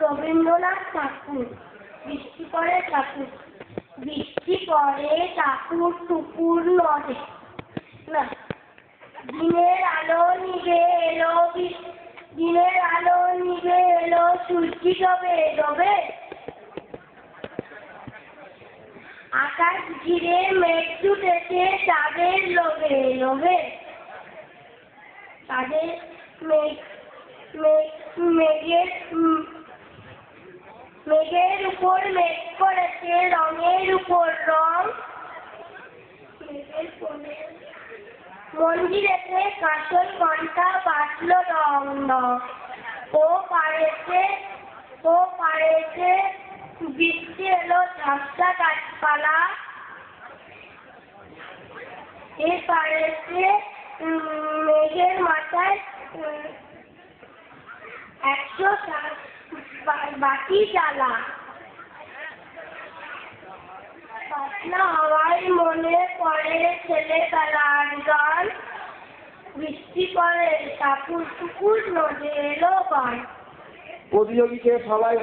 রবীন্দ্রনাথ ঠাকুর। বৃষ্টি ঠাকুর। বৃষ্টি ঠাকুর টুকুর নদে। না দিনের আলো নিভে এলো দিনের আলো নিভে এলো সূর্যি ডবে ডবে আকাশ ঘিরে মেঘ ছুটেছে চাঁদের লোভে লোভে। তাদের মেঘের মেঘের উপর মেঘ করেছে রঙের উপর রং মন্দিরেতে কাঁচল ঘণ্টা বাজলো রং ও পাড়েতে ও পাড়েতে বৃষ্টি এলো ঝাপসা গাছপালা এ পাড়েতে বাতি জ্বালা পাতলা হওয়ায় মনে পড়ে ছেলেবেলার গান বৃষ্টি পড়ে টাপুর টুকুর নদে এলো গান প্রতিযোগীকে সবাই